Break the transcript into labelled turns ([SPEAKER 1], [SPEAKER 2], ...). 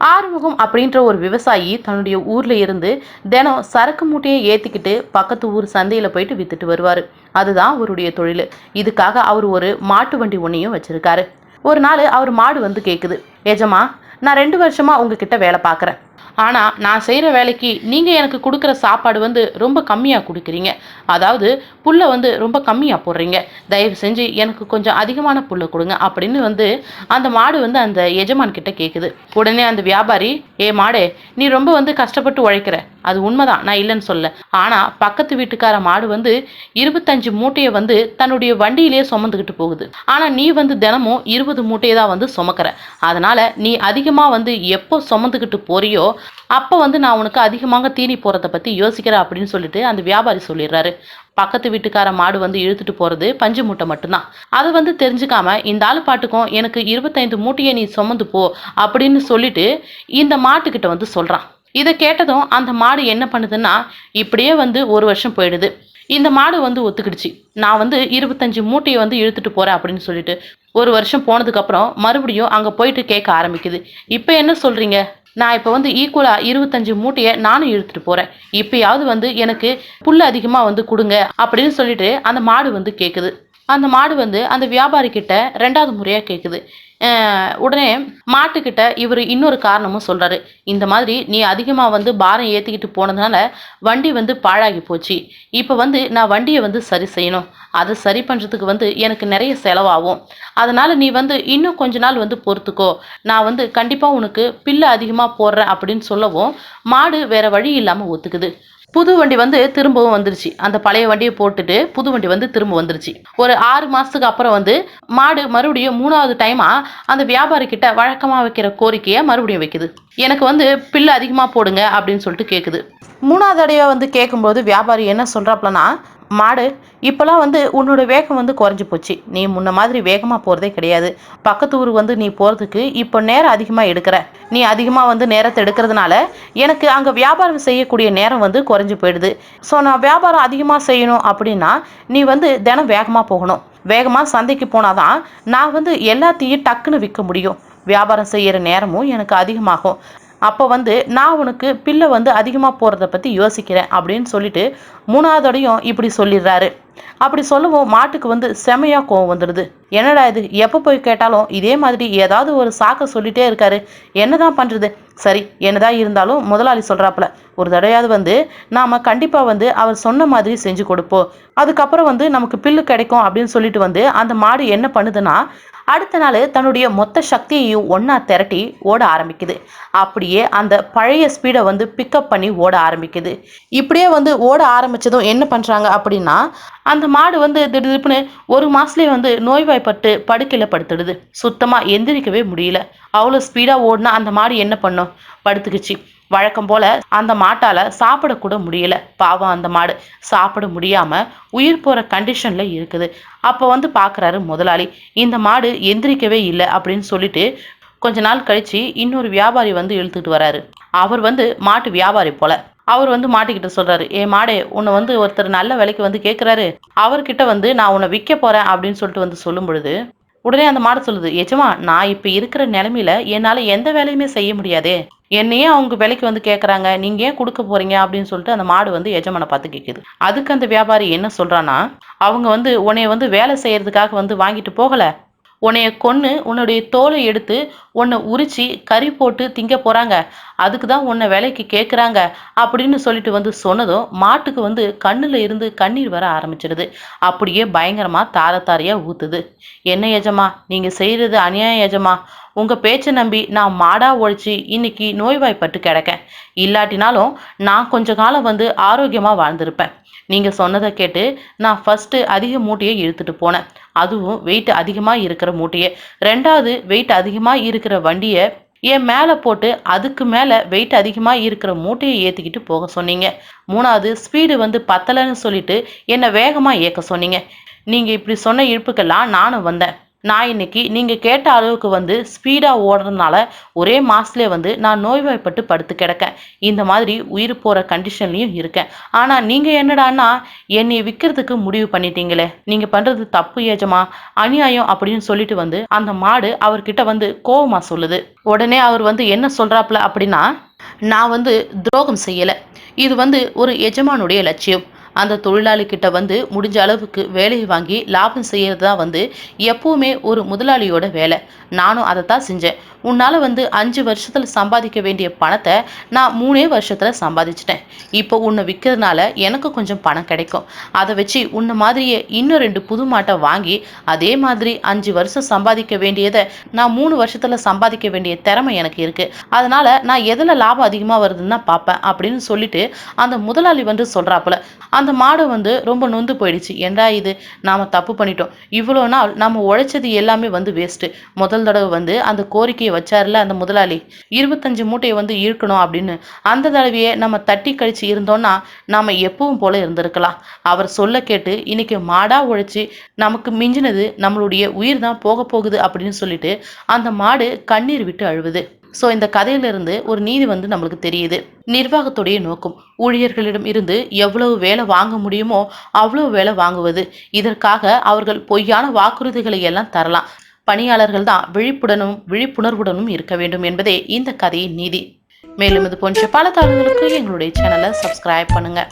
[SPEAKER 1] ஆறுமுகம் அப்படின்ற ஒரு விவசாயி தன்னுடைய ஊரில் இருந்து தினம் சரக்கு மூட்டையை ஏற்றிக்கிட்டு பக்கத்து ஊர் சந்தையில் போயிட்டு வித்துட்டு வருவார். அதுதான் அவருடைய தொழில். இதுக்காக அவர் ஒரு மாட்டு வண்டி ஒன்றையும் வச்சுருக்காரு. ஒரு நாள் அவர் மாடு வந்து கேட்குது எஜமா நான் ரெண்டு வருஷமாக உங்ககிட்ட வேலை பார்க்குறேன் ஆனால் நான் செய்கிற வேலைக்கு நீங்கள் எனக்கு கொடுக்குற சாப்பாடு வந்து ரொம்ப கம்மியாக கொடுக்குறீங்க. அதாவது புல்லை வந்து ரொம்ப கம்மியாக போடுறீங்க. தயவு செஞ்சு எனக்கு கொஞ்சம் அதிகமான புல்லை கொடுங்க அப்படின்னு வந்து அந்த மாடு வந்து அந்த எஜமான் கிட்ட கேட்குது உடனே அந்த வியாபாரி ஏ மாடே நீ ரொம்ப வந்து கஷ்டப்பட்டு உழைக்கிற. அது உண்மைதான். நான் இல்லைன்னு சொல்ல. ஆனால் பக்கத்து வீட்டுக்கார மாடு வந்து இருபத்தஞ்சு மூட்டையை வந்து தன்னுடைய வண்டியிலேயே சுமந்துக்கிட்டு போகுது. ஆனால் நீ வந்து தினமும் இருபது மூட்டையை தான் வந்து சுமக்கிற. அதனால் நீ அதிகமாக வந்து எப்போ சுமந்துக்கிட்டு போறியோ அப்போ வந்து நான் உனக்கு அதிகமாக தீனி போகிறத பற்றி யோசிக்கிறேன் அப்படின்னு சொல்லிட்டு அந்த வியாபாரி சொல்லிடுறாரு. பக்கத்து வீட்டுக்கார மாடு வந்து இழுத்துட்டு போகிறது பஞ்சு மூட்டை மட்டும்தான். அதை வந்து தெரிஞ்சுக்காம இந்த ஆள் பாட்டுக்கும் எனக்கு இருபத்தைந்து மூட்டையை நீ சுமந்து போ அப்படின்னு சொல்லிட்டு இந்த மாட்டுக்கிட்ட வந்து சொல்கிறான் இதை கேட்டதும் அந்த மாடு என்ன பண்ணுதுன்னா இப்படியே வந்து ஒரு வருஷம் போயிடுது. இந்த மாடு வந்து ஒத்துக்கிடுச்சு. நான் வந்து இருபத்தஞ்சு மூட்டையை வந்து இழுத்துட்டு போகிறேன் அப்படின்னு சொல்லிட்டு ஒரு வருஷம் போனதுக்கப்புறம் மறுபடியும் அங்கே போயிட்டு கேட்க ஆரம்பிக்குது. இப்போ என்ன சொல்கிறீங்க நான் இப்போ வந்து ஈக்குவலாக இருபத்தஞ்சு மூட்டையை நானும் இழுத்துட்டு போகிறேன் இப்பயாவது வந்து எனக்கு புல் அதிகமாக வந்து கொடுங்க அப்படின்னு சொல்லிட்டு அந்த மாடு வந்து கேட்குது அந்த மாடு வந்து அந்த வியாபாரி கிட்ட ரெண்டாவது முறையாக கேட்குது உடனே மாட்டுக்கிட்ட இவர் இன்னொரு காரணமும் சொல்கிறாரு இந்த மாதிரி நீ அதிகமாக வந்து பாரம் ஏற்றிக்கிட்டு போனதுனால வண்டி வந்து பாழாகி போச்சு. இப்போ வந்து நான் வண்டியை வந்து சரி செய்யணும். அதை சரி பண்ணுறதுக்கு வந்து எனக்கு நிறைய செலவாகும். அதனால் நீ வந்து இன்னும் கொஞ்ச நாள் வந்து பொறுத்துக்கோ. நான் வந்து கண்டிப்பாக உனக்கு பில்லு அதிகமாக போடுறேன் அப்படின்னு சொல்லவும் மாடு வேற வழி இல்லாமல் ஒத்துக்குது. புது வண்டி வந்து திரும்பவும் வந்துருச்சு. அந்த பழைய வண்டியை போட்டுட்டு புது வண்டி வந்து திரும்ப வந்துருச்சு. ஒரு ஆறு மாசத்துக்கு அப்புறம் வந்து மாடு மறுபடியும் மூணாவது டைமா அந்த வியாபாரி கிட்ட வழக்கமா வைக்கிற கோரிக்கையை மறுபடியும் வைக்குது. எனக்கு வந்து பில்லு அதிகமா போடுங்க அப்படின்னு சொல்லிட்டு கேக்குது. மூணாவது தடவை வந்து கேட்கும்போது வியாபாரி என்ன சொல்றாப்லனா மாடு இப்போலாம் வந்து உன்னோட வேகம் வந்து குறைஞ்சி போச்சு. நீ முன்ன மாதிரி வேகமாக போகிறதே கிடையாது. பக்கத்து ஊருக்கு வந்து நீ போகிறதுக்கு இப்போ நேரம் அதிகமாக எடுக்கிற. நீ அதிகமாக வந்து நேரத்தை எடுக்கிறதுனால எனக்கு அங்கே வியாபாரம் செய்யக்கூடிய நேரம் வந்து குறைஞ்சி போயிடுது. ஸோ நான் வியாபாரம் அதிகமாக செய்யணும் அப்படின்னா நீ வந்து தினம் வேகமாக போகணும். வேகமாக சந்தைக்கு போனால் தான் நான் வந்து எல்லாத்தையும் டக்குன்னு விற்க முடியும். வியாபாரம் செய்கிற நேரமும் எனக்கு அதிகமாகும். அப்போ வந்து நான் உனக்கு பில்லை வந்து அதிகமாக போகிறத பற்றி யோசிக்கிறேன் அப்படின்னு சொல்லிட்டு மூணாவதோடையும் இப்படி சொல்லிடுறாரு. அப்படி சொல்லவும் மாட்டுக்கு வந்து செமையா கோவம் வந்துடுது. என்னடா இது? எப்போ போய் கேட்டாலும் இதே மாதிரி ஏதாவது ஒரு சாக்கை சொல்லிட்டே இருக்காரு. என்னதான் பண்ணுறது சரி என்னதான் இருந்தாலும் முதலாளி சொல்கிறாப்புல ஒரு தடையாவது வந்து நாம் கண்டிப்பாக வந்து அவர் சொன்ன மாதிரி செஞ்சு கொடுப்போம். அதுக்கப்புறம் வந்து நமக்கு பில்லு கிடைக்கும் அப்படின்னு சொல்லிட்டு வந்து அந்த மாடு என்ன பண்ணுதுன்னா அடுத்த நாள் தன்னுடைய மொத்த சக்தியையும் ஒன்றா திரட்டி ஓட ஆரம்பிக்குது. அப்படியே அந்த பழைய ஸ்பீடை வந்து பிக்கப் பண்ணி ஓட ஆரம்பிக்குது. இப்படியே வந்து ஓட ஆரம்பித்ததும் என்ன பண்ணுறாங்க அப்படின்னா அந்த மாடு வந்து திடீர்னு ஒரு மாதத்துலேயே வந்து நோய்வாய்ப்பட்டு படுக்கையில் படுத்துடுது. சுத்தமாக எந்திரிக்கவே முடியல. அவ்வளோ ஸ்பீடாக ஓடினா அந்த மாடு என்ன பண்ணும்? படுத்துக்குச்சு. வழக்கம் போல அந்த மாட்டால சாப்பிடக்கூட முடியல. பாவம் அந்த மாடு. சாப்பிட முடியாம உயிர் போற கண்டிஷன்ல இருக்குது. அப்போ வந்து பார்க்குறாரு முதலாளி. இந்த மாடு எந்திரிக்கவே இல்லை அப்படின்னு சொல்லிட்டு கொஞ்ச நாள் கழிச்சு இன்னொரு வியாபாரி வந்து இழுத்துட்டு வராரு. அவர் வந்து மாட்டு வியாபாரி போல. அவர் வந்து மாட்டிக்கிட்ட சொல்றாரு. ஏ மாடே உன்னை வந்து ஒருத்தர் நல்ல விலைக்கு வந்து கேட்குறாரு அவர்கிட்ட வந்து நான் உன்னை விற்க போறேன் அப்படின்னு சொல்லிட்டு வந்து சொல்லும் பொழுது உடனே அந்த மாடு சொல்லுது எஜமா நான் இப்போ இருக்கிற நிலைமையில என்னால் எந்த வேலையுமே செய்ய முடியாதே. என்னையே அவங்க விலைக்கு வந்து கேட்குறாங்க நீங்கள் ஏன் கொடுக்க போறீங்க? அப்படின்னு சொல்லிட்டு அந்த மாடு வந்து எஜமானை பார்த்து கேட்குது அதுக்கு அந்த வியாபாரி என்ன சொல்றான்னா அவங்க வந்து உன்னைய வந்து வேலை செய்யறதுக்காக வந்து வாங்கிட்டு போகல. உன்னைய கொன்று உன்னுடைய தோலை எடுத்து உன்னை உரிச்சு கறி போட்டு திங்க போகிறாங்க அதுக்கு தான் உன்னை விலைக்கு கேட்குறாங்க அப்படின்னு சொல்லிட்டு வந்து சொன்னதும் மாட்டுக்கு வந்து கண்ணில் இருந்து கண்ணீர் வர ஆரம்பிச்சிடுது. அப்படியே பயங்கரமாக தார தாரையாக ஊத்துது. என்ன எஜமா நீங்கள் செய்கிறது அநியாயம் எஜமா. உங்கள் பேச்சை நம்பி நான் மாடா ஒழிச்சு இன்னைக்கு நோய்வாய்ப்பட்டு கிடக்கேன். இல்லாட்டினாலும் நான் கொஞ்ச காலம் வந்து ஆரோக்கியமாக வாழ்ந்திருப்பேன். நீங்கள் சொன்னதை கேட்டு நான் ஃபஸ்ட்டு அதிக மூட்டையை இழுத்துட்டு போனேன். அதுவும் வெயிட் அதிகமாக இருக்கிற மூட்டையை. ரெண்டாவது வெயிட் அதிகமாக இருக்கிற வண்டியை என் மேலே போட்டு அதுக்கு மேலே வெயிட் அதிகமாக இருக்கிற மூட்டையை ஏற்றிக்கிட்டு போக சொன்னீங்க. மூணாவது ஸ்பீடு வந்து பத்தலைன்னு சொல்லிட்டு என்னை வேகமாக இயக்க சொன்னீங்க. நீங்கள் இப்படி சொன்ன இழுப்புக்கெல்லாம் நானும் வந்தேன். நான் இன்னைக்கு நீங்கள் கேட்ட அளவுக்கு வந்து ஸ்பீடாக ஓடுறதுனால ஒரே மாதத்துலேயே வந்து நான் நோய்வாய்ப்பட்டு படுத்து கிடக்கேன். இந்த மாதிரி உயிர் போகிற கண்டிஷன்லையும் இருக்கேன். ஆனால் நீங்கள் என்னடான்னா என்னை விற்கிறதுக்கு முடிவு பண்ணிட்டீங்களே. நீங்கள் பண்ணுறது தப்பு ஏஜமா? அநியாயம் அப்படின்னு சொல்லிட்டு வந்து அந்த மாடு அவர்கிட்ட வந்து கோவமாக சொல்லுது. உடனே அவர் வந்து என்ன சொல்கிறாப்புல அப்படின்னா நான் வந்து துரோகம் செய்யலை. இது வந்து ஒரு எஜமானுடைய லட்சியம். அந்த தொழிலாளிக்கிட்ட வந்து முடிஞ்ச அளவுக்கு வேலையை வாங்கி லாபம் செய்கிறது தான் வந்து எப்பவுமே ஒரு முதலாளியோட வேலை. நானும் அதை தான் செஞ்சேன். உன்னால் வந்து அஞ்சு வருஷத்தில் சம்பாதிக்க வேண்டிய பணத்தை நான் மூணே வருஷத்தில் சம்பாதிச்சிட்டேன். இப்போ உன்னை விற்கிறதுனால எனக்கு கொஞ்சம் பணம் கிடைக்கும். அதை வச்சு உன்னை மாதிரியே இன்னும் ரெண்டு புது மாட்டை வாங்கி அதே மாதிரி அஞ்சு வருஷம் சம்பாதிக்க வேண்டியதை நான் மூணு வருஷத்தில் சம்பாதிக்க வேண்டிய திறமை எனக்கு இருக்குது அதனால் நான் எதில் லாபம் அதிகமாக வருதுன்னு தான் பார்ப்பேன் அப்படின்னு சொல்லிட்டு அந்த முதலாளி வந்து சொல்கிறாப்புல அந்த அந்த மாடு வந்து ரொம்ப நொந்து போயிடுச்சு. ஏண்டா இது? நாம் தப்பு பண்ணிட்டோம். இவ்வளோ நாள் நம்ம உழைச்சது எல்லாமே வந்து வேஸ்ட்டு முதல் தடவை வந்து அந்த கோரிக்கையை வச்சார்ல அந்த முதலாளி. இருபத்தஞ்சு மூட்டையை வந்து இருக்கணும் அப்படின்னு. அந்த தடவையே நம்ம தட்டி கழிச்சு இருந்தோம்னா நாம் எப்பவும் போல இருந்திருக்கலாம். அவர் சொல்ல கேட்டு இன்னைக்கு மாடா உழைச்சி நமக்கு மிஞ்சினது நம்மளுடைய உயிர் தான் போக போகுது அப்படின்னு சொல்லிட்டு அந்த மாடு கண்ணீர் விட்டு அழுவுது. ஸோ இந்த கதையிலிருந்து ஒரு நீதி வந்து நம்மளுக்கு தெரியுது. நிர்வாகத்துடைய நோக்கம் ஊழியர்களிடம் இருந்து எவ்வளவு வேலை வாங்க முடியுமோ அவ்வளவு வேலை வாங்குவது. இதற்காக அவர்கள் பொய்யான வாக்குறுதிகளை எல்லாம் தரலாம். பணியாளர்கள் தான் விழிப்புடனும் விழிப்புணர்வுடனும் இருக்க வேண்டும் என்பதே இந்த கதையின் நீதி. மேலும் இது போன்ற பல தகவல்களுக்கு எங்களுடைய சேனலை சப்ஸ்கிரைப் பண்ணுங்கள்